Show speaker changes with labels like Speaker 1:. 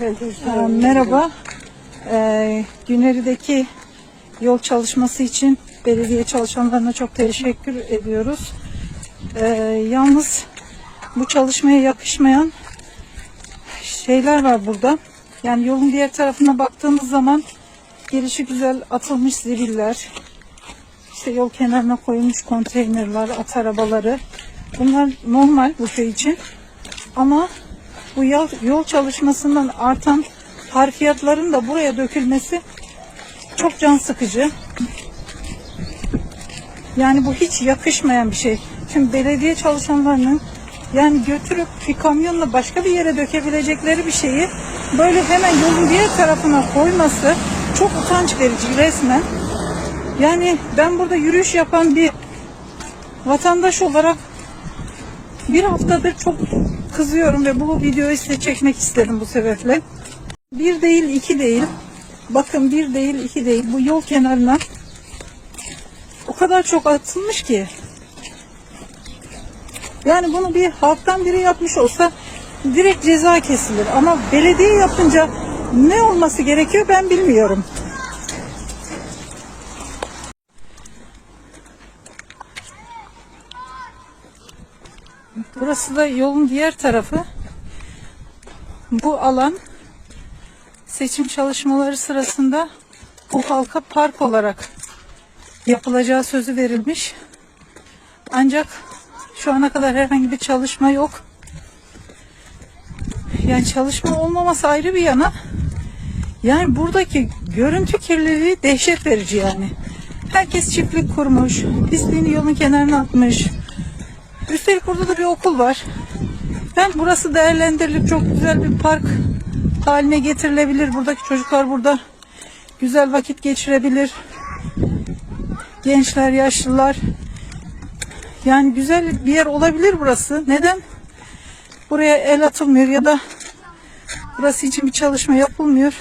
Speaker 1: Ee, Merhaba. Ee, Güneri'deki yol çalışması için belediye çalışanlarına çok teşekkür ediyoruz. Ee, yalnız bu çalışmaya yakışmayan şeyler var burada. Yani yolun diğer tarafına baktığımız zaman gelişi güzel atılmış zibiller, işte yol kenarına koyulmuş konteynerler, at arabaları. Bunlar normal bu şey için. Ama bu yol, yol çalışmasından artan harfiyatların da buraya dökülmesi çok can sıkıcı. Yani bu hiç yakışmayan bir şey. Şimdi belediye çalışanlarının yani götürüp bir kamyonla başka bir yere dökebilecekleri bir şeyi böyle hemen yolun diğer tarafına koyması çok utanç verici resmen. Yani ben burada yürüyüş yapan bir vatandaş olarak bir haftadır çok kızıyorum ve bu videoyu size çekmek istedim bu sebeple. Bir değil, iki değil. Bakın bir değil, iki değil. Bu yol kenarına o kadar çok atılmış ki. Yani bunu bir halktan biri yapmış olsa direkt ceza kesilir. Ama belediye yapınca ne olması gerekiyor ben bilmiyorum. Burası da yolun diğer tarafı. Bu alan seçim çalışmaları sırasında bu halka park olarak yapılacağı sözü verilmiş. Ancak şu ana kadar herhangi bir çalışma yok. Yani çalışma olmaması ayrı bir yana. Yani buradaki görüntü kirliliği dehşet verici yani. Herkes çiftlik kurmuş, pisliğini yolun kenarına atmış. Üstelik burada da bir okul var. Ben burası değerlendirilip çok güzel bir park haline getirilebilir. Buradaki çocuklar burada güzel vakit geçirebilir. Gençler, yaşlılar. Yani güzel bir yer olabilir burası. Neden? Buraya el atılmıyor ya da burası için bir çalışma yapılmıyor.